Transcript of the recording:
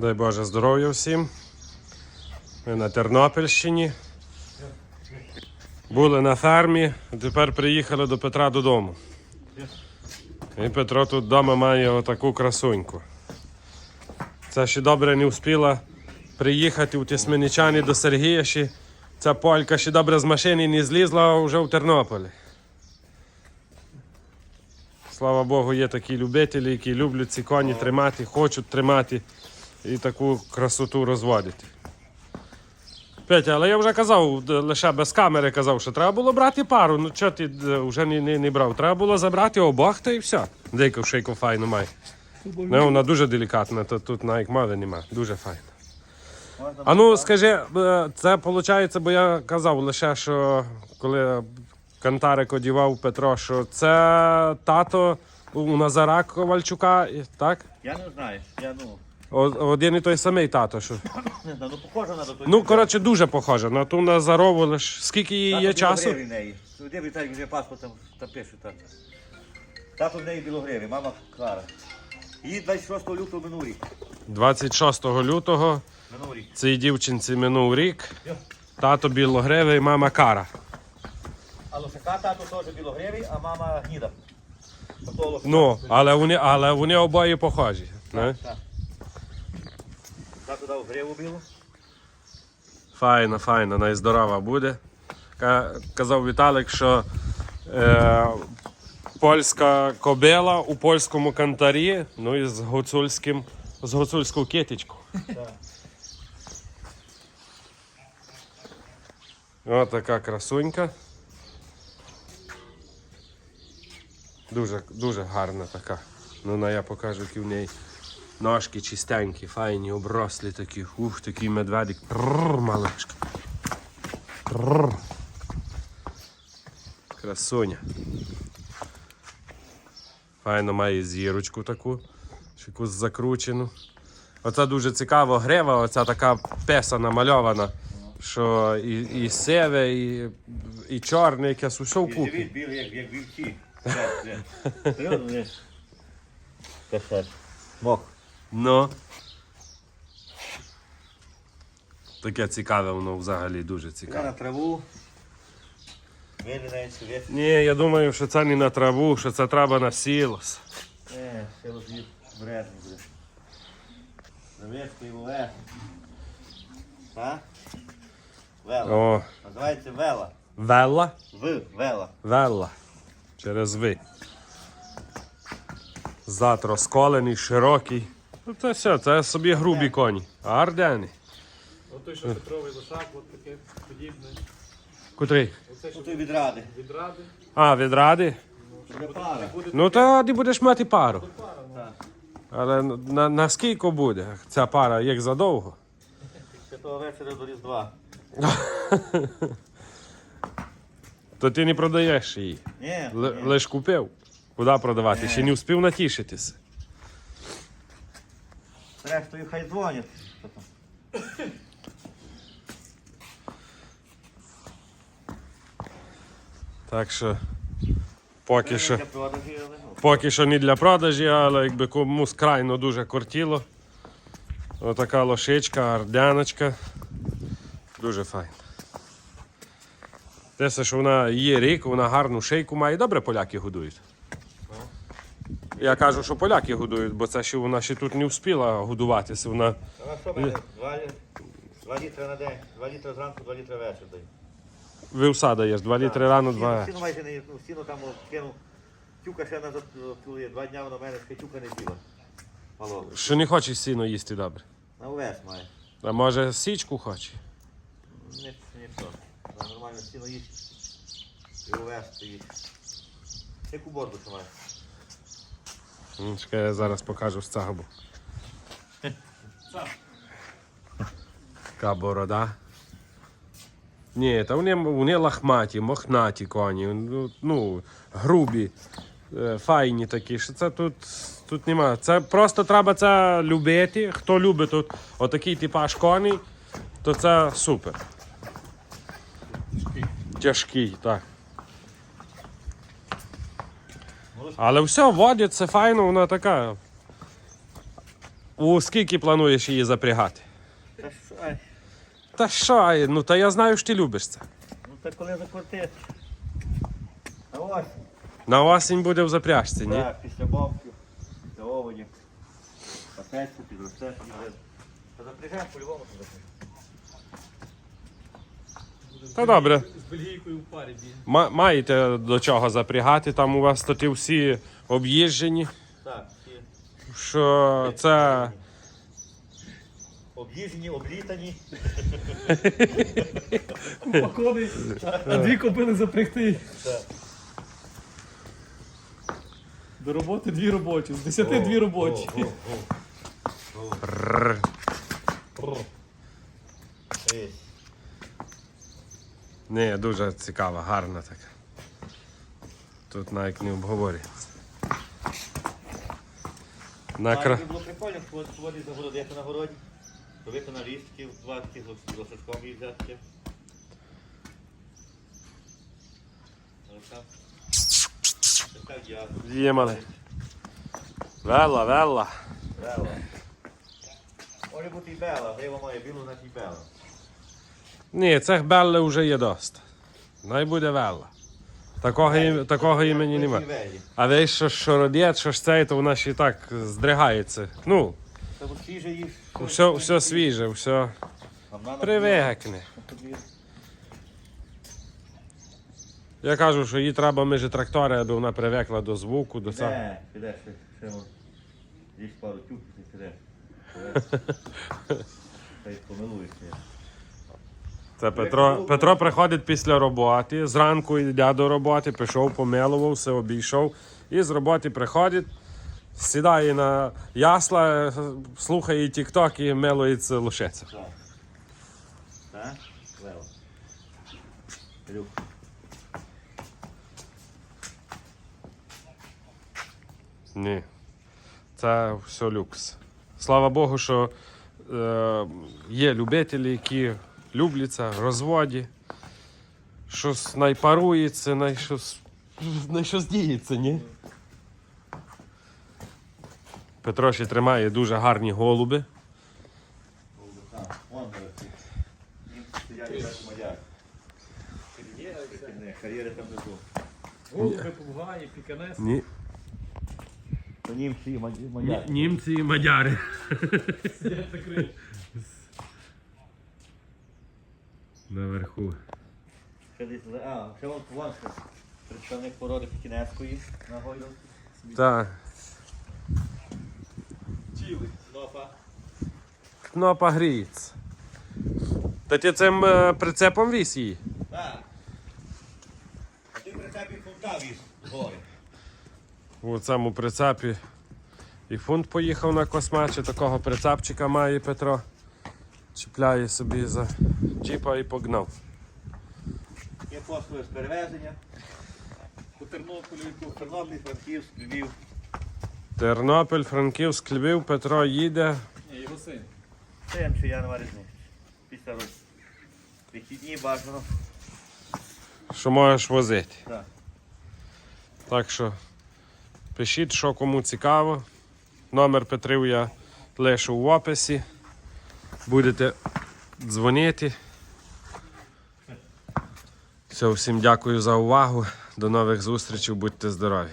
Дай Боже здоров'я всім. Ми на Тернопільщині. Були на фермі, тепер приїхали до Петра додому. І Петро тут вдома має отаку красуньку. Це ще добре не встигла приїхати у Тисменичані до Сергія. Ще ця полька ще добре з машини не злізла, а вже в Тернополі. Слава Богу, є такі любителі, які люблять ці коні тримати, хочуть тримати і таку красоту розводити. Петя, але я вже казав, лише без камери казав, що треба було брати пару. Ну чого ти вже не, не, не брав? Треба було забрати обох та і все. Деяку шейку файну має. Ну, вона дуже делікатна, то тут навіть мови нема. Дуже файна. А ну скажи, е, це виходить, бо я казав лише, що коли Кантарик одівав Петро, що це тато у Назара Ковальчука, так? Я не знаю. Я ну О- Один і той самий тато. Що... не знаю, ну похоже на. Ну, коротше, дуже похоже на ту Назарову, лиш скільки їй є часу? в неї. Де Віталій вже паспорт там, там пише так. Тато в неї білогривий, мама Клара. Її 26 лютого минув рік. 26 лютого Минув рік. цій дівчинці минув рік. Тато білогривий, мама Кара. А лошака тато теж білогривий, а мама гніда. Лошака. Ну, але вони, але вони обоє похожі. Не? Так. Тато дав гриву білу. Файна, файна, найздорова буде. Казав Віталик, що е, польська кобила у польському кантарі, ну і з гуцульським, з гуцульською китичку. Ось така красунька. Дуже, дуже гарна така. Ну, на я покажу, які в неї ножки чистенькі, файні, оброслі такі. Ух, такий медведик. Трррр, малишка. Трррр. Красуня. Файно має зірочку таку, якусь закручену. Оце дуже цікаво грива, оця така песа намальована, що і, і сиве, і, і чорне, якесь усе І вкупі. живіт білий, як, як вівці. Це, це. Серйозно. Це. Мох. Ну. Таке цікаве воно взагалі дуже Я цікаве. на траву. Вилінається весь. Ні, я думаю, що це не на траву, що це треба на сілос. Е, ще роз'їв вредний буде. Його ве. А? Вела. О, Називається вела. велла, В, вела. велла. Через ви. Зад розколений, широкий. Ну це все, це собі грубі коні. А ардени. От той, що Петровий лошак, от таке подібне. Котрий? Оце що Тут від ради. від ради. А, від ради. Для пара. Ну то ти будеш мати пару. Але на, на скільки буде ця пара, як задовго? Ще того вечора до Різдва. То ти не продаєш її. Ні, Л- ні. лиш купив. Куди продавати? Ще не встиг натішитися. Рештою хай дзвонять. Що там? Так що поки що. Для продажі, але, ну, Поки що не для продажі, але якби комусь крайно дуже кортіло. Отака лошичка, ардяночка. Дуже файна. Те, що вона є рік, вона гарну шийку має. Добре поляки годують. Я кажу, що поляки годують, бо це ще вона ще тут не встигла годуватися. Вона А що мене? Два, два літри на день. Два літри зранку, два літри вечір даю. вивса даєш, 2 літри рано, 2. Сіну майже не ну, сіну там кинув. Тюка ще назад плює. Два дня вона в мене ще тюка не з'їла. Малого. Що не хочеш сіно їсти добре. На увесь має. А може січку хоче? Ні, нічого. Вона нормально сіно їсть. І увесь стоїть. Яку борду ще має? Ну, Чекай, я зараз покажу боку. Така борода. Ні, та вони, вони лахматі, мохнаті коні, ну, ну грубі, е, файні такі. Що це тут, тут нема. Це просто треба це любити. Хто любить тут отакий типаж коней, то це супер. Тяжкий, так. Але все, водять, це файно, вона така У скільки плануєш її запрягати? Та що, ай, Та що, ай, ну та я знаю, що ти любиш це. ну та коли закрутити. А ось. На осінь буде в запряжці, ні? Так, після бомбків, після оводів. Патеться, підросте, запрягаємо по-любому туди. Та добре. З бельгійкою в парі. Ма- маєте до чого запрягати, там у вас тоді всі об'їжджені, Так, всі що це. об'їжджені, облітані. Упакований, а дві купили запрягти. До роботи дві робочі, з десяти дві робочі. Рррр. Ні, дуже цікава, гарна така. Тут навіть не обговорюється. На кра... було прикольно, що сьогодні загородити на городі. Робити нарізки, такі з. Така. Є мале. Вела, вела. Бела. Може бути і бела, грива має білу, значить і бела. Ні, цих белли вже є доста. Най буде вела. Такого, ім- такого імені немає. А весь що, що родять, що ж цей, то вона ще й так здригається. Ну, все, все свіже, все привикне. Я кажу, що їй треба між трактори, аби вона привикла до звуку, до цього. Де, підеш, ще, ще вон. Їсть пару тюків, і підеш. Та й помилуєшся. Це Петро, Петро приходить після роботи, зранку йде до роботи, пішов, помилувався, обійшов. І з роботи приходить, сідає на ясла, слухає тік-ток і милується лошиця. Так. Ні. Це все люкс. Слава Богу, що е, є любителі, які любляться, розводі. Щось найпарується, най щось, най щось діється, ні? Петро ще тримає дуже гарні голуби. Голуби, попугаї, піканес. Ні. Німці і мадяри. Німці і мадяри. Наверху. А, ще вон вон ще представник породи пекінецької на гойдалці. Так. Тіли. Снопа. Кнопа гріється. Та ти цим е, прицепом віз її? Так. А ти прицепі фунта віз гори. У цьому прицепі і фунт поїхав на космачі, такого прицепчика має Петро. Чіпляє собі за джіпа і погнав. Є послуги з перевезення. У Тернополі, у Тернопіль, Франківськ, Львів. Тернопіль, Франківськ, Львів, Петро їде. Ні, його син. Це чи я. Після року. Вихідні бажано. що можеш возити. Так. Так що пишіть, що кому цікаво. Номер Петрів я лишу в описі. Будете дзвонити. Все, всім дякую за увагу. До нових зустрічей, будьте здорові.